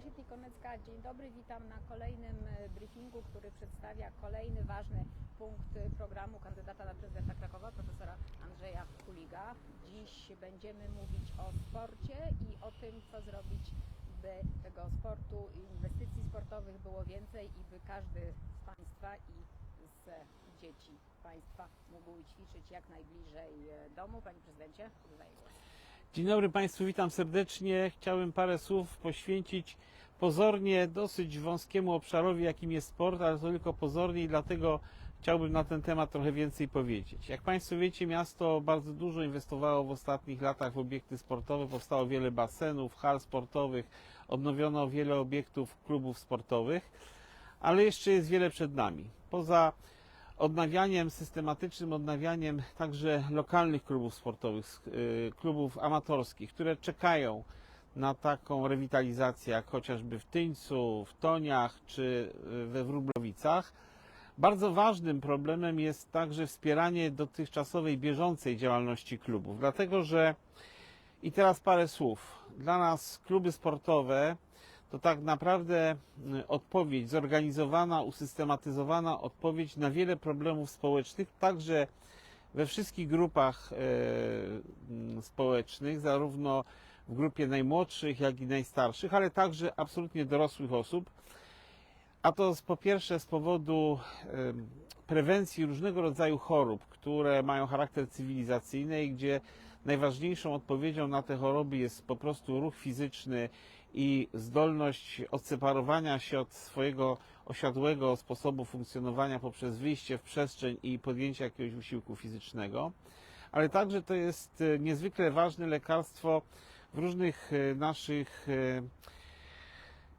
Konecka. Dzień dobry, witam na kolejnym e, briefingu, który przedstawia kolejny ważny punkt e, programu kandydata na prezydenta Krakowa, profesora Andrzeja Kuliga. Dziś będziemy mówić o sporcie i o tym, co zrobić, by tego sportu i inwestycji sportowych było więcej i by każdy z Państwa i z dzieci Państwa mógł ćwiczyć jak najbliżej e, domu. Panie Prezydencie, oddaję głos. Dzień dobry Państwu, witam serdecznie. Chciałem parę słów poświęcić pozornie dosyć wąskiemu obszarowi, jakim jest sport, ale to tylko pozornie i dlatego chciałbym na ten temat trochę więcej powiedzieć. Jak Państwo wiecie, miasto bardzo dużo inwestowało w ostatnich latach w obiekty sportowe, powstało wiele basenów, hal sportowych, odnowiono wiele obiektów klubów sportowych, ale jeszcze jest wiele przed nami. Poza odnawianiem, systematycznym odnawianiem także lokalnych klubów sportowych, y, klubów amatorskich, które czekają na taką rewitalizację, jak chociażby w Tyńcu, w Toniach czy y, we Wróblowicach. Bardzo ważnym problemem jest także wspieranie dotychczasowej bieżącej działalności klubów, dlatego że i teraz parę słów. Dla nas kluby sportowe to tak naprawdę y, odpowiedź, zorganizowana, usystematyzowana odpowiedź na wiele problemów społecznych, także we wszystkich grupach e, mm, społecznych, zarówno w grupie najmłodszych, jak i najstarszych, ale także absolutnie dorosłych osób. A to po pierwsze z powodu em, prewencji różnego rodzaju chorób, które mają charakter cywilizacyjny i gdzie najważniejszą odpowiedzią na te choroby jest po prostu ruch fizyczny i zdolność odseparowania się od swojego osiadłego sposobu funkcjonowania poprzez wyjście w przestrzeń i podjęcie jakiegoś wysiłku fizycznego. Ale także to jest e, niezwykle ważne lekarstwo w różnych e, naszych e,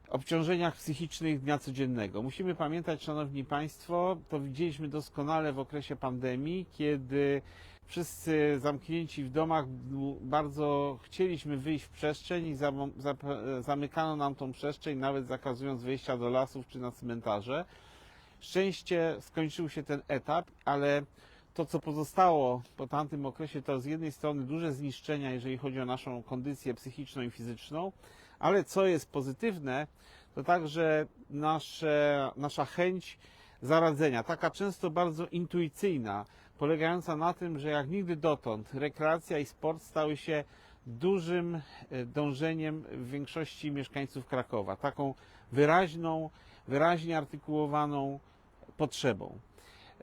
obciążeniach psychicznych dnia codziennego. Musimy pamiętać, Szanowni Państwo, to widzieliśmy doskonale w okresie pandemii, kiedy wszyscy zamknięci w domach bardzo chcieliśmy wyjść w przestrzeń i zamykano nam tą przestrzeń, nawet zakazując wyjścia do lasów czy na cmentarze. Szczęście skończył się ten etap, ale to, co pozostało po tamtym okresie, to z jednej strony duże zniszczenia, jeżeli chodzi o naszą kondycję psychiczną i fizyczną, ale co jest pozytywne, to także nasze, nasza chęć zaradzenia, taka często bardzo intuicyjna, polegająca na tym, że jak nigdy dotąd rekreacja i sport stały się dużym e, dążeniem większości mieszkańców Krakowa, taką wyraźną, wyraźnie artykułowaną potrzebą.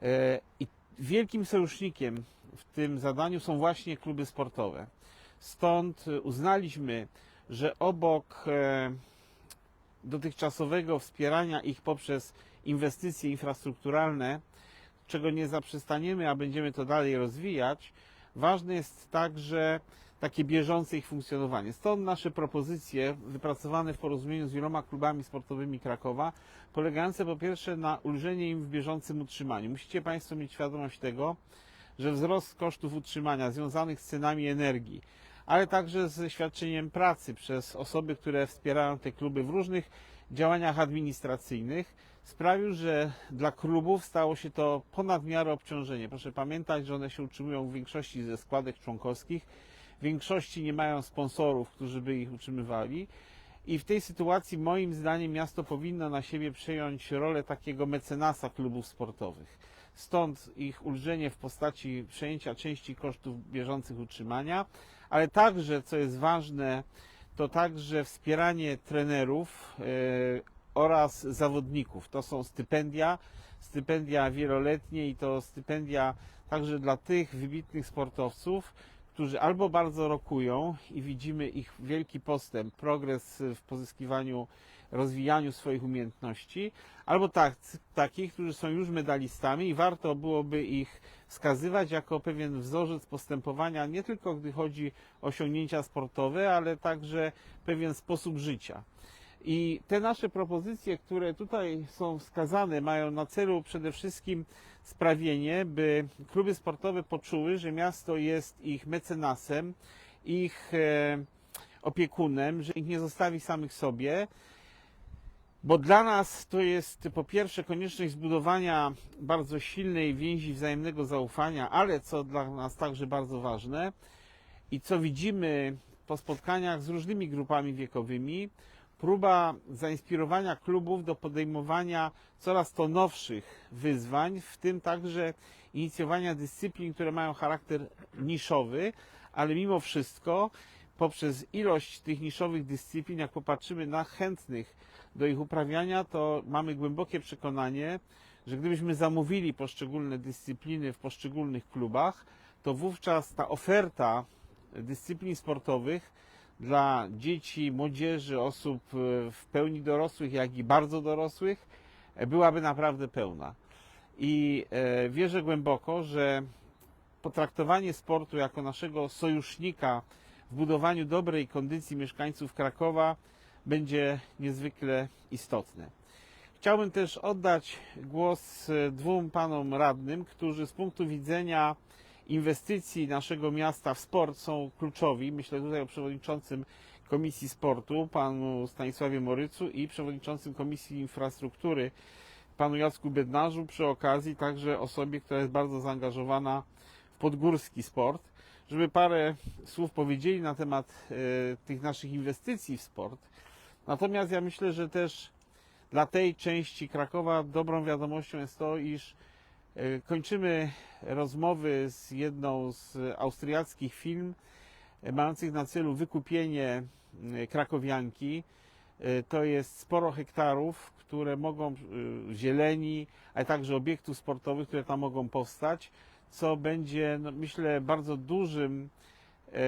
E, I wielkim sojusznikiem w tym zadaniu są właśnie kluby sportowe. Stąd e, uznaliśmy, że obok dotychczasowego wspierania ich poprzez inwestycje infrastrukturalne, czego nie zaprzestaniemy, a będziemy to dalej rozwijać, ważne jest także takie bieżące ich funkcjonowanie. Stąd nasze propozycje wypracowane w porozumieniu z wieloma klubami sportowymi Krakowa, polegające po pierwsze na ulżeniu im w bieżącym utrzymaniu. Musicie Państwo mieć świadomość tego, że wzrost kosztów utrzymania związanych z cenami energii, ale także ze świadczeniem pracy przez osoby, które wspierają te kluby w różnych działaniach administracyjnych, sprawił, że dla klubów stało się to ponad miarę obciążenie. Proszę pamiętać, że one się utrzymują w większości ze składek członkowskich, w większości nie mają sponsorów, którzy by ich utrzymywali. I w tej sytuacji moim zdaniem miasto powinno na siebie przejąć rolę takiego mecenasa klubów sportowych. Stąd ich ulżenie w postaci przejęcia części kosztów bieżących utrzymania, ale także, co jest ważne, to także wspieranie trenerów e, oraz zawodników. To są stypendia, stypendia wieloletnie i to stypendia także dla tych wybitnych sportowców, którzy albo bardzo rokują i widzimy ich wielki postęp, progres w pozyskiwaniu, rozwijaniu swoich umiejętności, albo tak, takich, którzy są już medalistami i warto byłoby ich wskazywać jako pewien wzorzec postępowania, nie tylko gdy chodzi o osiągnięcia sportowe, ale także pewien sposób życia. I te nasze propozycje, które tutaj są wskazane, mają na celu przede wszystkim sprawienie, by kluby sportowe poczuły, że miasto jest ich mecenasem, ich e, opiekunem, że ich nie zostawi samych sobie, bo dla nas to jest po pierwsze konieczność zbudowania bardzo silnej więzi wzajemnego zaufania, ale co dla nas także bardzo ważne i co widzimy po spotkaniach z różnymi grupami wiekowymi, próba zainspirowania klubów do podejmowania coraz to nowszych wyzwań, w tym także inicjowania dyscyplin, które mają charakter niszowy, ale mimo wszystko poprzez ilość tych niszowych dyscyplin, jak popatrzymy na chętnych do ich uprawiania, to mamy głębokie przekonanie, że gdybyśmy zamówili poszczególne dyscypliny w poszczególnych klubach, to wówczas ta oferta dyscyplin sportowych dla dzieci, młodzieży, osób e, w pełni dorosłych, jak i bardzo dorosłych, e, byłaby naprawdę pełna. I e, wierzę głęboko, że potraktowanie sportu jako naszego sojusznika w budowaniu dobrej kondycji mieszkańców Krakowa będzie niezwykle istotne. Chciałbym też oddać głos dwóm panom radnym, którzy z punktu widzenia inwestycji naszego miasta w sport są kluczowi. Myślę tutaj o przewodniczącym Komisji Sportu, panu Stanisławie Morycu i przewodniczącym Komisji Infrastruktury, panu Jacku Bednarzu, przy okazji także osobie, która jest bardzo zaangażowana w podgórski sport, żeby parę słów powiedzieli na temat e, tych naszych inwestycji w sport. Natomiast ja myślę, że też dla tej części Krakowa dobrą wiadomością jest to, iż kończymy rozmowy z jedną z austriackich firm e, mających na celu wykupienie e, krakowianki. E, To jest sporo hektarów, które mogą, e, zieleni, ale także obiektów sportowych, które tam mogą powstać, co będzie, no, myślę, bardzo dużym, e,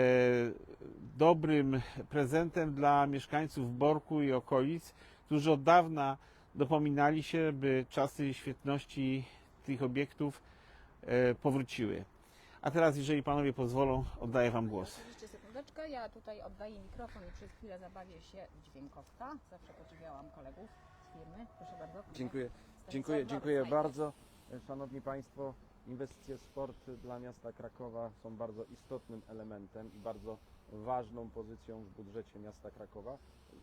dobrym prezentem dla mieszkańców Borku i okolic, którzy od dawna dopominali się, by czasy świetności tych obiektów e, powróciły. A teraz, jeżeli panowie pozwolą, oddaję wam głos. Oczywiście sekundeczkę, ja tutaj oddaję mikrofon i przez chwilę zabawię się dźwiękowca. Zawsze podziwiałam kolegów z firmy. Proszę bardzo. Dziękuję, dziękuję, dziękuję bardzo. Szanowni Państwo, inwestycje w sport dla miasta Krakowa są bardzo istotnym elementem i bardzo ważną pozycją w budżecie miasta Krakowa.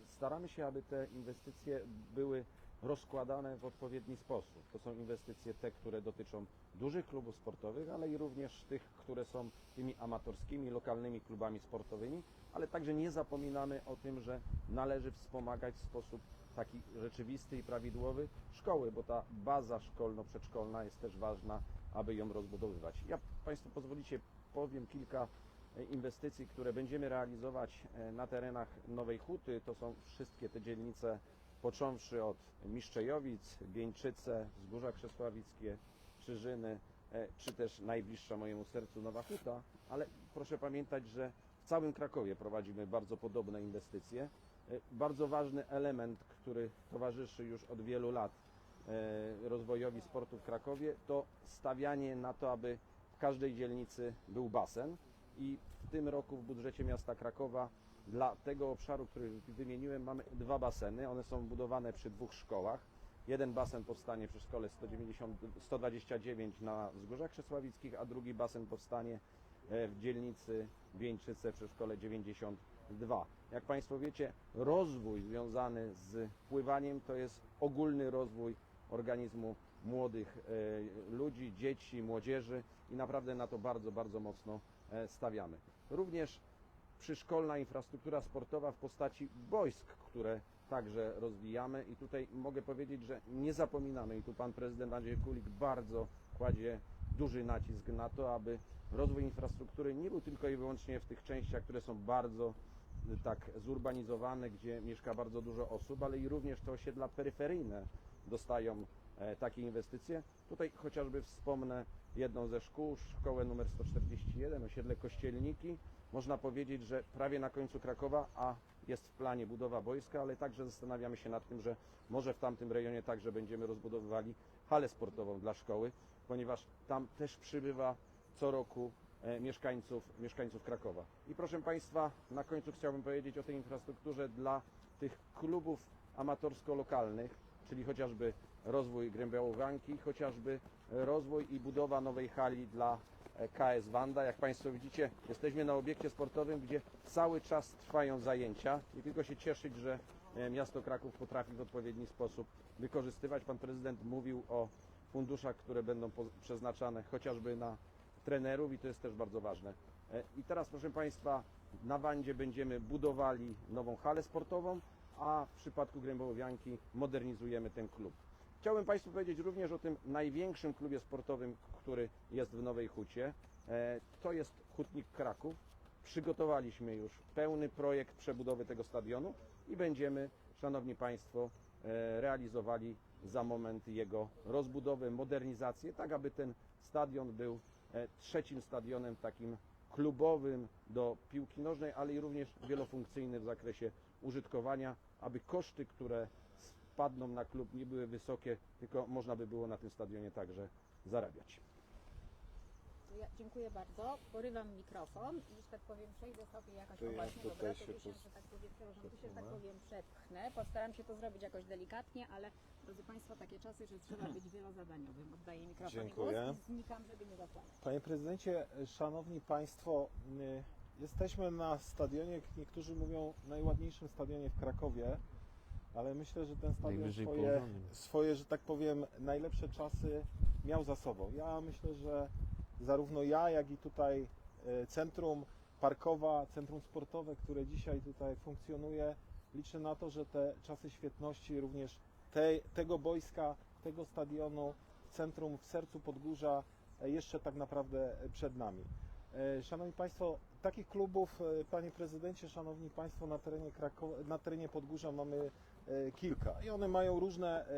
Staramy się, aby te inwestycje były rozkładane w odpowiedni sposób. To są inwestycje te, które dotyczą dużych klubów sportowych, ale i również tych, które są tymi amatorskimi, lokalnymi klubami sportowymi, ale także nie zapominamy o tym, że należy wspomagać w sposób taki rzeczywisty i prawidłowy szkoły, bo ta baza szkolno-przedszkolna jest też ważna, aby ją rozbudowywać. Ja Państwu pozwolicie, powiem kilka e, inwestycji, które będziemy realizować e, na terenach Nowej Huty. To są wszystkie te dzielnice, począwszy od Miszczejowic, Bieńczyce, Wzgórza Krzesławickie, Czyżyny, e, czy też najbliższa mojemu sercu Nowa Huta, ale proszę pamiętać, że w całym Krakowie prowadzimy bardzo podobne inwestycje. E, Bardzo ważny element, który towarzyszy już od wielu lat e, rozwojowi sportu w Krakowie, to stawianie na to, aby w każdej dzielnicy był basen i w tym roku w budżecie miasta Krakowa dla tego obszaru, który wymieniłem, mamy dwa baseny. One są budowane przy dwóch szkołach. Jeden basen powstanie przy szkole 190, 129 na Wzgórzach Krzesławickich, a drugi basen powstanie e, w dzielnicy Wieńczyce przy szkole 92. Jak Państwo wiecie, rozwój związany z pływaniem to jest ogólny rozwój organizmu młodych e, ludzi, dzieci, młodzieży i naprawdę na to bardzo, bardzo mocno e, stawiamy. Również przyszkolna infrastruktura sportowa w postaci boisk, które także rozwijamy i tutaj mogę powiedzieć, że nie zapominamy i tu Pan Prezydent Andrzej Kulik bardzo kładzie duży nacisk na to, aby rozwój infrastruktury nie był tylko i wyłącznie w tych częściach, które są bardzo y, tak zurbanizowane, gdzie mieszka bardzo dużo osób, ale i również te osiedla peryferyjne dostają e, takie inwestycje. Tutaj chociażby wspomnę jedną ze szkół, szkołę numer 141, osiedle Kościelniki. Można powiedzieć, że prawie na końcu Krakowa, a jest w planie budowa boiska, ale także zastanawiamy się nad tym, że może w tamtym rejonie także będziemy rozbudowywali halę sportową dla szkoły, ponieważ tam też przybywa co roku e, mieszkańców, mieszkańców Krakowa. I proszę Państwa, na końcu chciałbym powiedzieć o tej infrastrukturze dla tych klubów amatorsko-lokalnych, czyli chociażby rozwój Grębiałowanki, chociażby rozwój i budowa nowej hali dla KS Wanda. Jak Państwo widzicie, jesteśmy na obiekcie sportowym, gdzie cały czas trwają zajęcia i tylko się cieszyć, że e, miasto Kraków potrafi w odpowiedni sposób wykorzystywać. Pan prezydent mówił o funduszach, które będą przeznaczane chociażby na trenerów i to jest też bardzo ważne. E, I teraz proszę Państwa, na Wandzie będziemy budowali nową halę sportową, a w przypadku Grębowianki modernizujemy ten klub. Chciałbym Państwu powiedzieć również o tym największym klubie sportowym, który jest w Nowej Hucie. E, To jest Hutnik Kraków. Przygotowaliśmy już pełny projekt przebudowy tego stadionu i będziemy, Szanowni Państwo, e, realizowali za moment jego rozbudowę, modernizację, tak aby ten stadion był e, trzecim stadionem takim klubowym do piłki nożnej, ale i również wielofunkcyjny w zakresie użytkowania, aby koszty, które spadną na klub nie były wysokie, tylko można by było na tym stadionie także zarabiać. Ja dziękuję bardzo. Porywam mikrofon i, że tak powiem, przejdę sobie jakoś To ja obecnie. tutaj Dobra, to się tu się, że tak powiem, przepraszam, się, że tak powiem, przepchnę. Postaram się to zrobić jakoś delikatnie, ale drodzy Państwo, takie czasy, że trzeba być wielozadaniowym. Oddaję mikrofon Dziękuję. i głos i znikam, żeby nie zasłaniać. Panie prezydencie, szanowni państwo, y, jesteśmy na stadionie, niektórzy mówią najładniejszym stadionie w Krakowie, ale myślę, że ten stadion swoje, swoje, że tak powiem, najlepsze czasy miał za sobą. Ja myślę, że zarówno ja, jak i tutaj y, centrum parkowa, centrum sportowe, które dzisiaj tutaj funkcjonuje, liczę na to, że te czasy świetności również tej, tego boiska, tego stadionu w centrum, w sercu Podgórza e, jeszcze tak naprawdę przed nami. E, Szanowni Państwo, takich klubów, e, Panie Prezydencie, Szanowni Państwo, na terenie, Krakow- na terenie Podgórza mamy e, kilka i one mają różne e,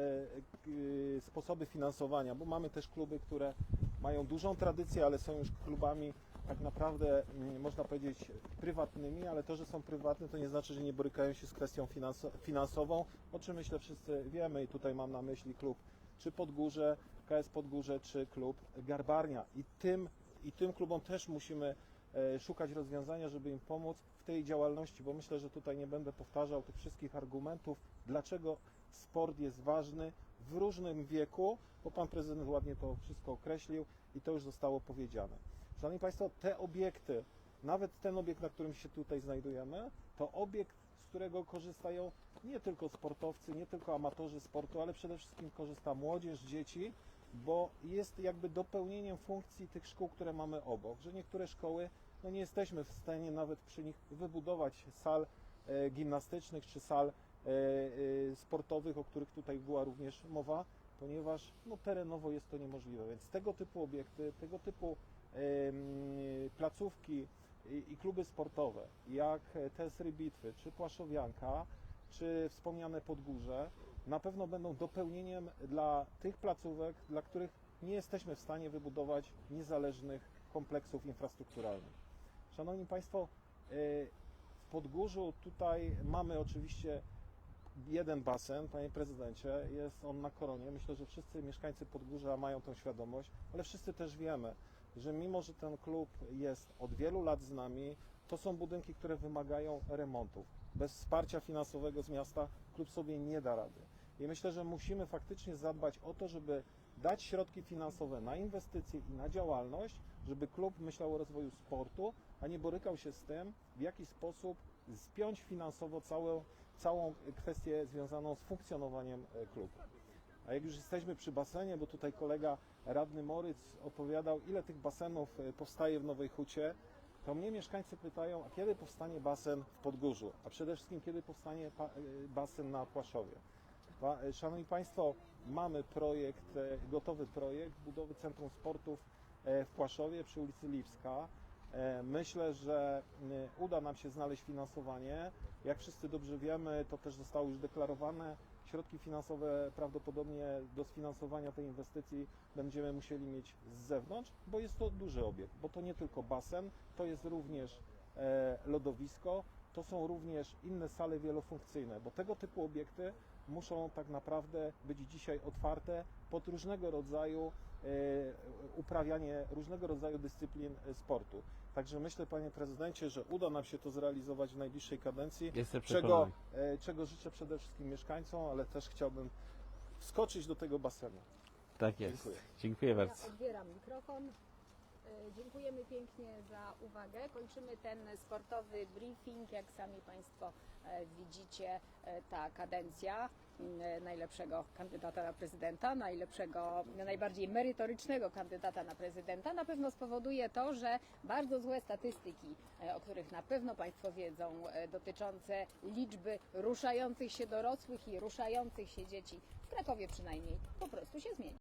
e, sposoby finansowania, bo mamy też kluby, które mają dużą tradycję, ale są już klubami tak naprawdę, mm, można powiedzieć, prywatnymi, ale to, że są prywatne, to nie znaczy, że nie borykają się z kwestią finanso- finansową, o czym myślę wszyscy wiemy i tutaj mam na myśli klub czy Podgórze, KS Podgórze, czy klub Garbarnia. I tym, i tym klubom też musimy e, szukać rozwiązania, żeby im pomóc w tej działalności, bo myślę, że tutaj nie będę powtarzał tych wszystkich argumentów, dlaczego sport jest ważny w różnym wieku, bo pan prezydent ładnie to wszystko określił i to już zostało powiedziane. Szanowni Państwo, te obiekty, nawet ten obiekt, na którym się tutaj znajdujemy, to obiekt, z którego korzystają nie tylko sportowcy, nie tylko amatorzy sportu, ale przede wszystkim korzysta młodzież, dzieci, bo jest jakby dopełnieniem funkcji tych szkół, które mamy obok, że niektóre szkoły, no nie jesteśmy w stanie nawet przy nich wybudować sal e, gimnastycznych czy sal sportowych, o których tutaj była również mowa, ponieważ no, terenowo jest to niemożliwe. Więc tego typu obiekty, tego typu placówki i, kluby sportowe, jak Tesry Bitwy, czy Płaszowianka, czy wspomniane Podgórze, na pewno będą dopełnieniem dla tych placówek, dla których nie jesteśmy w stanie wybudować niezależnych kompleksów infrastrukturalnych. Szanowni Państwo, y, w Podgórzu tutaj mamy oczywiście jeden basen, panie prezydencie, jest on na koronie. Myślę, że wszyscy mieszkańcy Podgórza mają tą świadomość, ale wszyscy też wiemy, że mimo, że ten klub jest od wielu lat z nami, to są budynki, które wymagają remontów. Bez wsparcia finansowego z miasta klub sobie nie da rady. I myślę, że musimy faktycznie zadbać o to, żeby dać środki finansowe na inwestycje i na działalność, żeby klub myślał o rozwoju sportu, a nie borykał się z tym, w jaki sposób spiąć finansowo całą, całą kwestię związaną z funkcjonowaniem e, klubu. A jak już jesteśmy przy basenie, bo tutaj kolega radny Moryc opowiadał, ile tych basenów e, powstaje w Nowej Hucie, to mnie mieszkańcy pytają, a kiedy powstanie basen w Podgórzu, a przede wszystkim kiedy powstanie e, basen na Płaszowie. Szanowni Państwo, mamy projekt, gotowy projekt budowy Centrum Sportów w Płaszowie przy ulicy Lipska. Myślę, że uda nam się znaleźć finansowanie. Jak wszyscy dobrze wiemy, to też zostało już deklarowane. Środki finansowe prawdopodobnie do sfinansowania tej inwestycji będziemy musieli mieć z zewnątrz, bo jest to duży obiekt, bo to nie tylko basen, to jest również e, lodowisko, to są również inne sale wielofunkcyjne, bo tego typu obiekty muszą tak naprawdę być dzisiaj otwarte pod różnego rodzaju e, uprawianie różnego rodzaju dyscyplin e, sportu. Także myślę, panie prezydencie, że uda nam się to zrealizować w najbliższej kadencji, Jestem czego, przekonany. e, czego życzę przede wszystkim mieszkańcom, ale też chciałbym wskoczyć do tego basenu. Tak jest. Dziękuję. Dziękuję Ja bardzo. odbieram mikrofon. E, Dziękujemy pięknie za uwagę. Kończymy ten sportowy briefing. Jak sami Państwo e, widzicie, e, ta kadencja najlepszego kandydata na prezydenta, najlepszego, najbardziej merytorycznego kandydata na prezydenta na pewno spowoduje to, że bardzo złe statystyki, e, o których na pewno Państwo wiedzą, e, dotyczące liczby ruszających się dorosłych i ruszających się dzieci w Krakowie przynajmniej, po prostu się zmieni.